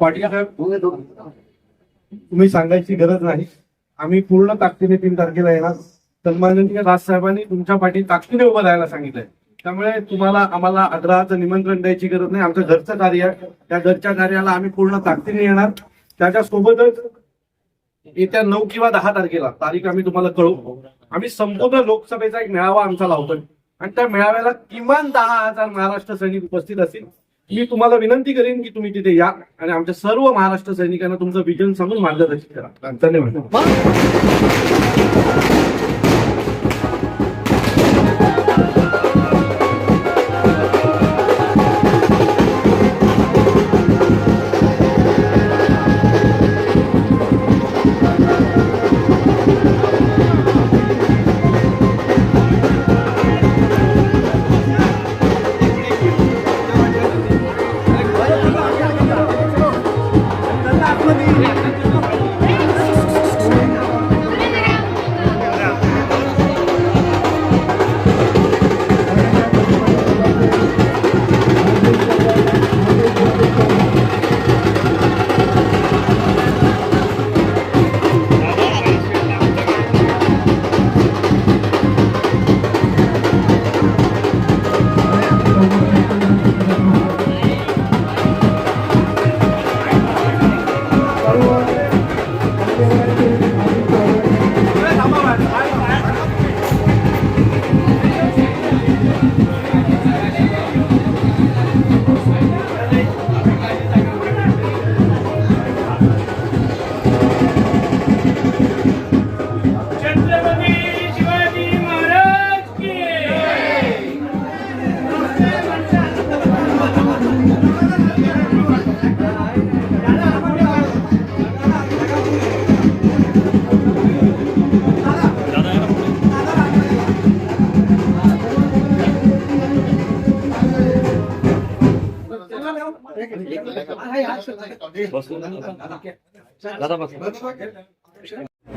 पाटील साहेब तुम्ही सांगायची गरज नाही. आम्ही पूर्ण ताकदीने तीन तारखेला येणार. सन्माननीय राजसाहेबांनी तुमच्या पाठी ताकदीने उभं राहायला सांगितलंय. त्यामुळे तुम्हाला आम्हाला आग्रहाचं निमंत्रण द्यायची गरज नाही. आमचं घरचं कार्य आहे. त्या घरच्या कार्याला आम्ही पूर्ण ताकदीने येणार. त्याच्यासोबतच येत्या नऊ किंवा दहा तारखेला तारीख आम्ही तुम्हाला कळवू. आम्ही संपूर्ण लोकसभेचा एक मेळावा आमचा लावतोय. आणि त्या मेळाव्याला किमान दहा हजार महाराष्ट्र सैनिक उपस्थित असतील. मी तुम्हाला विनंती करेन की तुम्ही तिथे या आणि आमच्या सर्व महाराष्ट्र सैनिकांना तुमचं विजन सांगून मार्गदर्शन करा. धन्यवाद.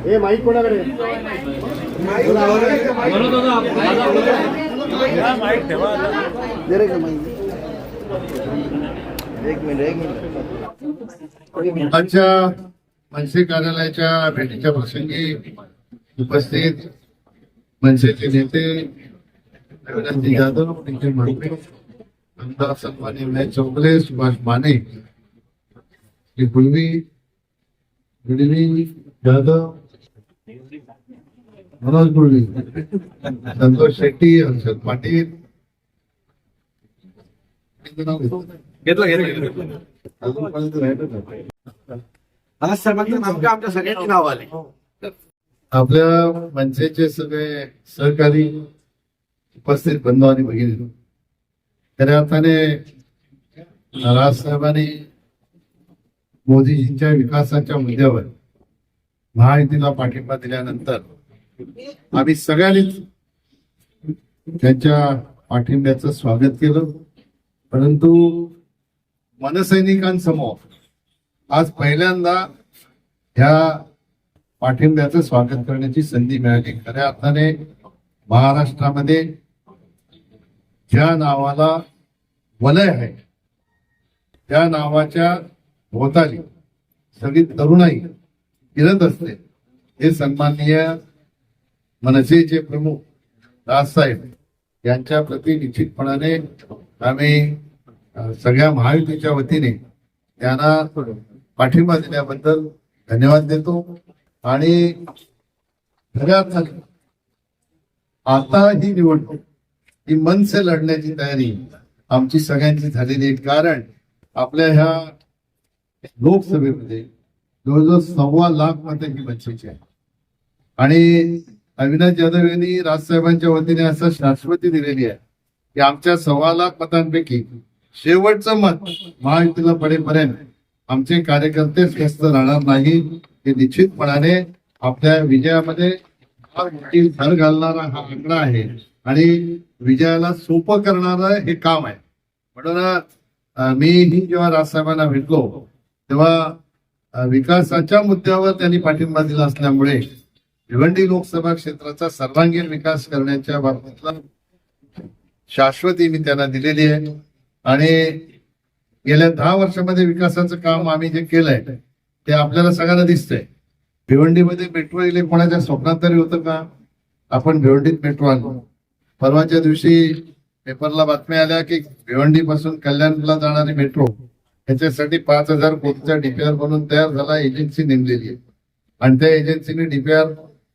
हे माईक कोणाकडे माईक. एक मिनिट एक मिनिट आजच्या मनसे कार्यालयाच्या भेटीच्या प्रसंगी उपस्थित मनसेचे नेते रघुनाथजी जाधव निखिल मांडवे आमदार सन्मान्य विनायक चौगले सुभाष माने जाधव मनोज गुलवी संतोष शेट्टी हर्षद पाटील. घेतलं घेतलं घेतलं. अजूनपर्यंत राहिलं का? आज साहेबांचं नाव का आमच्या सगळ्यांची नाव आले. आपल्या मनसेचे सगळे सहकारी उपस्थित बंधू आणि भगिनी. खऱ्या अर्थाने राजसाहेबांनी मोदीजींच्या विकासाच्या मुद्द्यावर महायुतीला पाठिंबा दिल्यानंतर आम्ही सगळ्यांनीच त्यांच्या पाठिंब्याचं स्वागत केलं. परंतु मनसैनिकांसमोर आज पहिल्यांदा ह्या पाठिंब्याचं स्वागत करण्याची संधी मिळाली. खऱ्या अर्थाने महाराष्ट्रामध्ये ज्या नावाला वलय आहे त्या नावाच्या भोवताली सगळी तरुणाई फिरत असते. हे सन्माननीय मनसेचे प्रमुख राजसाहेब यांच्या प्रती निश्चितपणाने आम्ही सगळ्या महायुतीच्या वतीने त्यांना पाठिंबा दिल्याबद्दल धन्यवाद देतो. आणि खऱ्या अर्थाने आता ही निवडणूक ही मनसे लढण्याची तयारी आमची सगळ्यांची झालेली आहे. कारण आपल्या ह्या लोकसभेमध्ये जवळजवळ सव्वा लाख मतं ही आहे आणि अविनाश जाधव यांनी राजसाहेबांच्या वतीने असं शाश्वती दिलेली आहे की आमच्या सव्वा लाख मतांपैकी शेवटचं मत महायुतीला पडेपर्यंत आमचे कार्यकर्तेच व्यस्त राहणार नाही. हे निश्चितपणाने आपल्या विजयामध्ये भर घालणारा हा आकडा आहे आणि विजयाला सोपं करणारं हे काम आहे. म्हणून मीही जेव्हा राजसाहेबांना भेटलो तेव्हा विकासाच्या मुद्द्यावर त्यांनी पाठिंबा दिला असल्यामुळे भिवंडी लोकसभा क्षेत्राचा सर्वांगीण विकास करण्याच्या बाबतीतला शाश्वती मी त्यांना दिलेली आहे. आणि गेल्या दहा वर्षामध्ये विकासाचं काम आम्ही जे केलंय ते आपल्याला सगळ्यांना दिसतंय. भिवंडीमध्ये मेट्रो येईल कोणाच्या स्वप्नात तरी होतं का? आपण भिवंडीत मेट्रो आणलो परवाच्या दिवशी पेपरला बातम्या आल्या की भिवंडी पासून कल्याणला जाणारी मेट्रो याच्यासाठी पाच हजार कोटीचा डीपीआर बनून तयार झाला एजन्सी नेमलेली आहे. आणि त्या एजन्सीने डीपीआर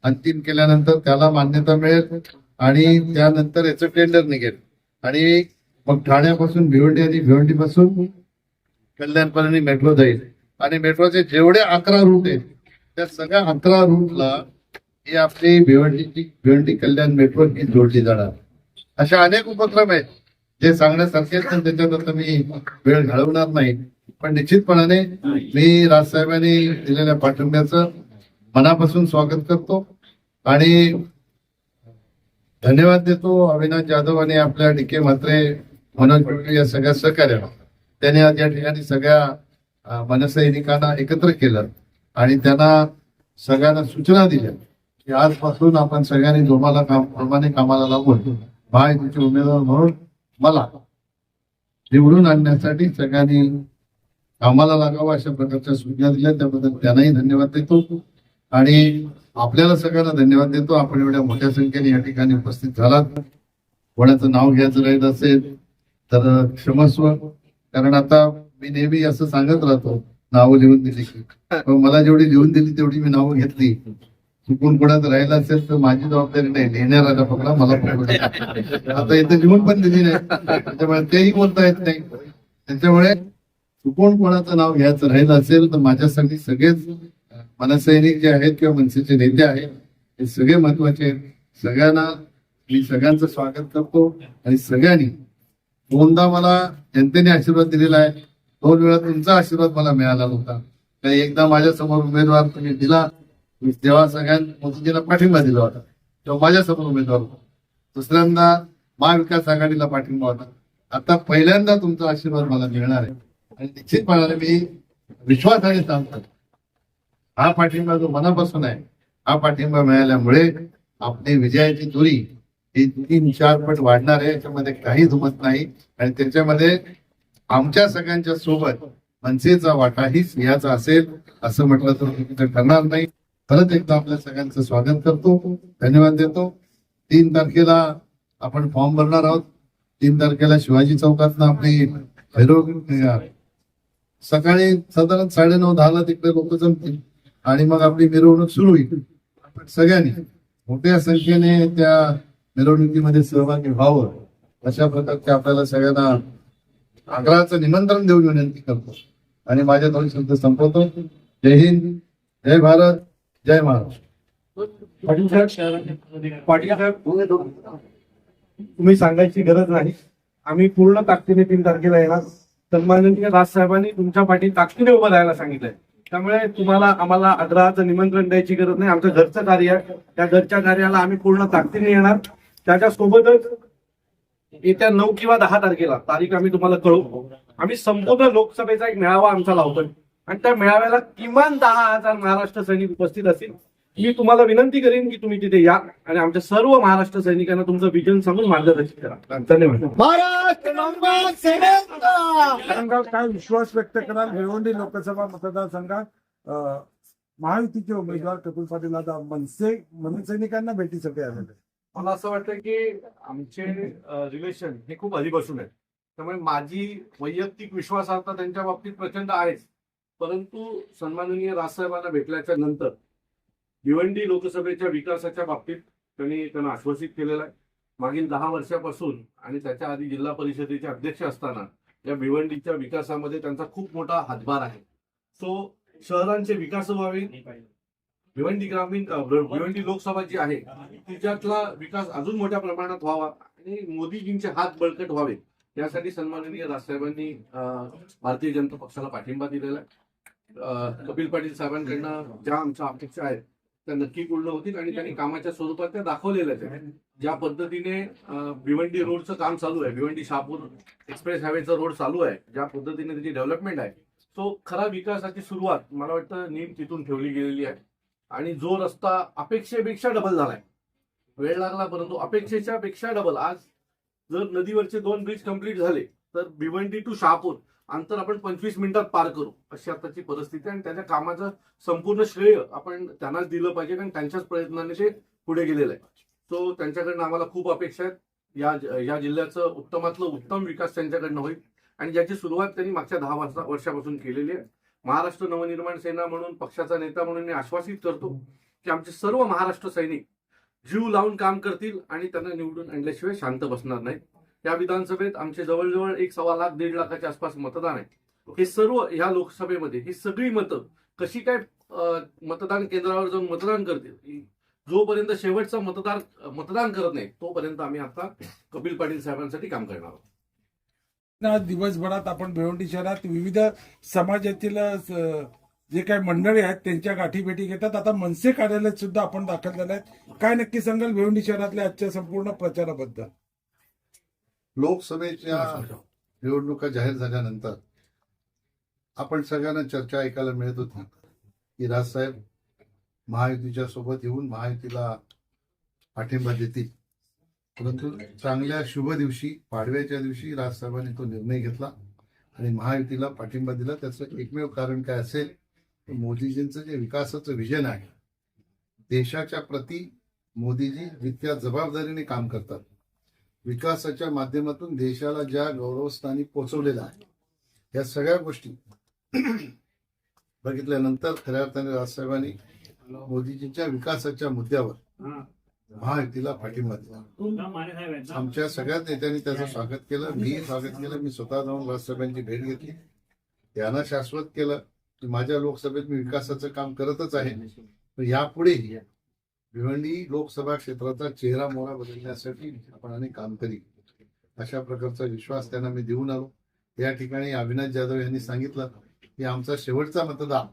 अंतिम केल्यानंतर त्याला मान्यता मिळेल आणि त्यानंतर याचं टेंडर निघेल. आणि मग ठाण्यापासून भिवंडी आणि भिवंडी पासून कल्याणपर्यंत मेट्रो जाईल. आणि मेट्रोचे जेवढे अकरा रूट आहेत त्या सगळ्या अकरा रूटला ही आपली भिवंडीची भिवंडी कल्याण मेट्रो ही जोडली जाणार. अशा अनेक उपक्रम आहेत. जे सांगण्यासारखे आहेत पण त्याच्यात आता मी वेळ घालवणार नाही. पण निश्चितपणाने मी राजसाहेबांनी दिलेल्या पाठिंब्याचं मनापासून स्वागत करतो. आणि धन्यवाद देतो अविनाश जाधव आणि आपल्या डी के म्हात्रे मनोज या सगळ्या सहकार्याला. त्यांनी आज या ठिकाणी सगळ्या मनसैनिकांना एकत्र केलं आणि त्यांना सगळ्यांना सूचना दिल्या की आजपासून आपण सगळ्यांनी जोमाला काम प्रमाणे कामाला लागून महायुतीचे उमेदवार म्हणून मला निवडून आणण्यासाठी सगळ्यांनी कामाला लागावं अशा प्रकारच्या सूचना दिल्या. त्याबद्दल त्यांनाही धन्यवाद देतो. आणि आपल्याला सगळ्यांना धन्यवाद देतो. आपण एवढ्या मोठ्या संख्येने या ठिकाणी उपस्थित झालात. कोणाचं नाव घ्यायचं राहिलं असेल तर क्षमस्व. कारण आता मी नेहमी असं सांगत राहतो नावं लिहून दिली पण मला जेवढी लिहून दिली तेवढी मी नावं घेतली. चुकून कोणाचं राहिलं असेल तर माझी जबाबदारी नाही. लिहिणाऱ्याला पकडा मला पकडा. आता इथं लिहून पण दिली नाही. त्याच्यामुळे तेही बोलता येत नाही. त्याच्यामुळे चुकून कोणाचं नाव घ्यायचं राहिलं असेल तर माझ्यासाठी सगळेच मनसैनिक जे आहेत किंवा मनसेचे नेते आहेत हे सगळे महत्त्वाचे आहेत. सगळ्यांना मी सगळ्यांचं स्वागत करतो आणि सगळ्यांनी दोनदा मला जनतेने आशीर्वाद दिलेला आहे. दोन वेळा तुमचा आशीर्वाद मला मिळाला होता काही एकदा माझ्यासमोर उमेदवार तुम्ही दिला. मी तेव्हा सगळ्यांना पाठिंबा दिला होता. तेव्हा माझ्यासमोर उमेदवार होता. दुसऱ्यांदा महाविकास आघाडीला पाठिंबा होता. आता पहिल्यांदा तुमचा आशीर्वाद मला मिळणार आहे. आणि निश्चितपणाने मी विश्वासाने सांगतो हा पाठिंबा जो मनापासून आहे हा पाठिंबा मिळाल्यामुळे आपली विजयाची दुरी ही तीन चार पट वाढणार आहे. याच्यामध्ये काही दुमत नाही. आणि त्याच्यामध्ये आमच्या सगळ्यांच्या सोबत मनसेचा वाटाही सिंहाचा असेल असं म्हटलं तर मी ठरणार नाही. परत एकदा आपल्या सगळ्यांचं स्वागत करतो. धन्यवाद देतो. तीन तारखेला आपण फॉर्म भरणार आहोत. तीन तारखेला शिवाजी चौकातनं आपली सकाळी साधारण साडे नऊ दहाला तिकडे लोक जमतील. आणि मग आपली मिरवणूक सुरू होईल. आपण सगळ्यांनी मोठ्या संख्येने त्या मिरवणुकीमध्ये सहभागी व्हावं. अशा प्रकारचे आपल्याला सगळ्यांना आग्रहाचं निमंत्रण देऊन विनंती करतो. आणि माझ्या दोन शब्द संपवतो. जय हिंद जय भारत. जय महाराष्ट्र पाटील साहेब पाटील साहेब तुम्ही सांगायची गरज नाही. आम्ही पूर्ण ताकदीने तीन तारखेला येणार. सन्माननीय राजसाहेबांनी तुमच्या पाठी ताकदीने उभं राहायला सांगितलंय. त्यामुळे तुम्हाला आम्हाला आग्रहाचं निमंत्रण द्यायची गरज नाही. आमचं घरचं कार्य आहे. त्या घरच्या कार्याला आम्ही पूर्ण ताकदीने येणार. त्याच्यासोबतच येत्या नऊ किंवा दहा तारखेला तारीख आम्ही तुम्हाला कळवू. आम्ही संपूर्ण लोकसभेचा एक मेळावा आमचा लावतोय. आणि त्या मेळाव्याला किमान दहा हजार महाराष्ट्र सैनिक उपस्थित असतील. मी तुम्हाला विनंती करेन की तुम्ही तिथे या आणि आमच्या सर्व महाराष्ट्र सैनिकांना तुमचं विजन सांगून मार्गदर्शन करा. धन्यवाद. काय विश्वास व्यक्त कराल? भिवंडी लोकसभा मतदारसंघात महायुतीचे उमेदवार कपिल पाटील आता मनसे मनसैनिकांना भेटीसाठी आलेले मला असं वाटतं की आमचे रिलेशन हे खूप आधीपासून आहे त्यामुळे माझी वैयक्तिक विश्वासार्हता त्यांच्या बाबतीत प्रचंड आहेच. परंतु सन्माननीय राजसाहेबांना भेटल्याच्या नंतर भिवंडी लोकसभेच्या विकासाच्या बाबतीत त्यांनी त्यांना आश्वासित केलेलं आहे. मागील दहा वर्षापासून आणि त्याच्या आधी जिल्हा परिषदेचे अध्यक्ष असताना या भिवंडीच्या विकासामध्ये त्यांचा खूप मोठा हातभार आहे. सो शहरांचे विकास व्हावे. भिवंडी ग्रामीण भिवंडी लोकसभा जी आहे तिच्यातला विकास अजून मोठ्या प्रमाणात व्हावा आणि मोदीजींचे हात बळकट व्हावे. यासाठी सन्माननीय राजसाहेबांनी भारतीय जनता पक्षाला पाठिंबा दिलेला आहे. कपिल पाटील साहेबांकडनं ज्या आमच्या अपेक्षा आहेत त्या नक्की पूर्ण होतील आणि त्यांनी कामाच्या स्वरूपात त्या दाखवलेल्याच आहेत. ज्या पद्धतीने भिवंडी रोडचं काम चालू आहे भिवंडी शहापूर एक्सप्रेस हायवेचा रोड चालू आहे ज्या पद्धतीने त्याची डेव्हलपमेंट आहे सो खरा विकासाची सुरुवात मला वाटतं नीम तिथून ठेवली गेलेली आहे. आणि जो रस्ता अपेक्षेपेक्षा डबल झालाय. वेळ लागला परंतु अपेक्षेच्या पेक्षा डबल आज जर नदीवरचे दोन ब्रिज कंप्लीट झाले तर भिवंडी टू शहापूर अंतर आपण पंचवीस मिनिटात पार करू. अशी आताची परिस्थिती आणि त्याच्या कामाचं संपूर्ण श्रेय आपण त्यांनाच दिलं पाहिजे कारण त्यांच्याच प्रयत्नाने ते पुढे गेलेलं आहे. सो त्यांच्याकडनं आम्हाला खूप अपेक्षा आहेत. या या जिल्ह्याचं उत्तमातलं उत्तम विकास त्यांच्याकडनं होईल आणि ज्याची सुरुवात त्यांनी मागच्या दहा वर्षा वर्षापासून केलेली आहे. महाराष्ट्र नवनिर्माण सेना म्हणून पक्षाचा नेता म्हणून मी आश्वासित करतो की आमचे सर्व महाराष्ट्र सैनिक जीव लावून काम करतील आणि त्यांना निवडून आणल्याशिवाय शांत बसणार नाहीत. या विधानसभेत आमचे जवळजवळ एक सव्वा लाख दीड लाखाच्या आसपास मतदान आहे. हे सर्व ह्या लोकसभेमध्ये ही सगळी मतं कशी काय मतदान केंद्रावर जाऊन मतदान करतील? जोपर्यंत शेवटचा मतदार मतदान करत नाही तोपर्यंत आम्ही आता कपिल पाटील साहेबांसाठी काम करणार आहोत. आज दिवसभरात आपण भिवंडी शहरात विविध समाजातील जे काही मंडळी आहेत त्यांच्या गाठीभेटी घेतात. आता मनसे कार्यालयात सुद्धा आपण दाखल झाले आहेत. काय नक्की सांगाल भिवंडी शहरातल्या आजच्या संपूर्ण प्रचाराबद्दल? लोकसभेच्या निवडणुका जाहीर झाल्यानंतर आपण सगळ्यांना चर्चा ऐकायला मिळत होती. की राजसाहेब महायुतीच्या सोबत येऊन महायुतीला पाठिंबा देतील. परंतु चांगल्या शुभ दिवशी पाडव्याच्या दिवशी राजसाहेबांनी तो निर्णय घेतला आणि महायुतीला पाठिंबा दिला. त्याचं एकमेव कारण काय असेल तर मोदीजींचं जे विकासाचं विजन आहे देशाच्या प्रती मोदीजी जितक्या जबाबदारीने काम करतात. विकासाच्या माध्यमातून देशाला ज्या गौरवस्थानी पोहोचवलेला आहे या सगळ्या गोष्टी बघितल्यानंतर खऱ्या अर्थाने राजसाहेबांनी मोदीजींच्या विकासाच्या मुद्द्यावर महायुतीला पाठिंबा दिला. आमच्या सगळ्या नेत्यांनी त्याचं स्वागत केलं मी स्वागत केलं मी स्वतः जाऊन राजसाहेबांची भेट घेतली. त्यांना शाश्वत केलं की माझ्या लोकसभेत मी विकासाचं काम करतच आहे. यापुढेही भिवंडी लोकसभा क्षेत्राचा चेहरा मोहरा बदलण्यासाठी आपण अनेक काम करी. अशा प्रकारचा विश्वास त्यांना मी देऊन आलो. या ठिकाणी अविनाश जाधव यांनी सांगितलं की आमचा शेवटचा मतदान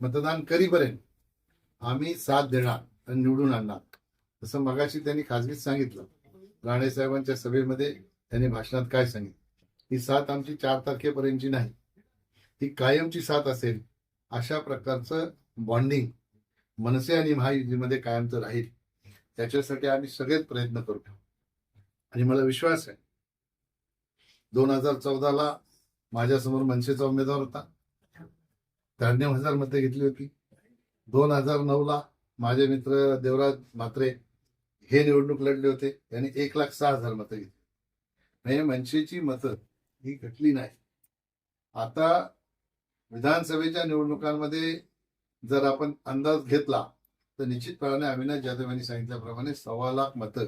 मतदान करीपर्यंत आम्ही साथ देणार आणि निवडून आणणार. तसं मगाशी त्यांनी खासगीत सांगितलं. राणे साहेबांच्या सभेमध्ये त्यांनी भाषणात काय सांगितलं? ही साथ आमची चार तारखेपर्यंतची नाही. ती कायमची साथ असेल अशा प्रकारचं बॉन्डिंग मनसे आणि महायुतीमध्ये कायमचं राहील. त्याच्यासाठी आम्ही सगळेच प्रयत्न करू आणि मला विश्वास आहे. दोन हजार चौदाला माझ्यासमोर मनसेचा उमेदवार होता. त्र्याण्णव हजार मते घेतली होती. दोन हजार नऊला माझे मित्र देवराज म्हात्रे हे निवडणूक लढले होते. त्यांनी एक लाख सहा हजार मतं घेतली. म्हणजे मनसेची मतं ही घटली नाही. आता विधानसभेच्या निवडणुकांमध्ये जर आपण अंदाज घेतला तर निश्चितपणाने अविनाश जाधव यांनी सांगितल्याप्रमाणे सव्वा लाख मतं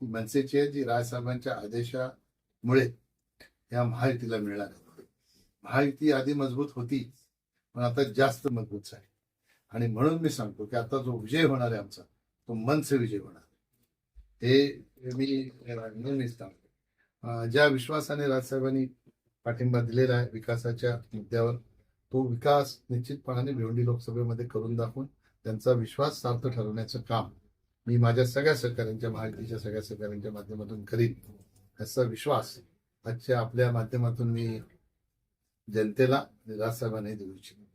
ही मनसेची आहे जी राजसाहेबांच्या आदेशामुळे या महायुतीला मिळणार आहेत. महायुती आधी मजबूत होती पण आता जास्त मजबूत आहे आणि म्हणून मी सांगतो की आता जो विजय होणार आहे आमचा तो मनसे विजय होणार हे हे मी नेहमीच सांगतो. ज्या विश्वासाने राजसाहेबांनी पाठिंबा दिलेला आहे विकासाच्या मुद्द्यावर तो विकास निश्चितपणाने भिवंडी लोकसभेमध्ये करून दाखवून त्यांचा विश्वास सार्थ ठरवण्याचं काम मी माझ्या सगळ्या सहकाऱ्यांच्या महायुतीच्या सगळ्या सहकाऱ्यांच्या माध्यमातून करीन. असा विश्वास आजच्या आपल्या माध्यमातून मी जनतेला आणि देऊ इच्छितो.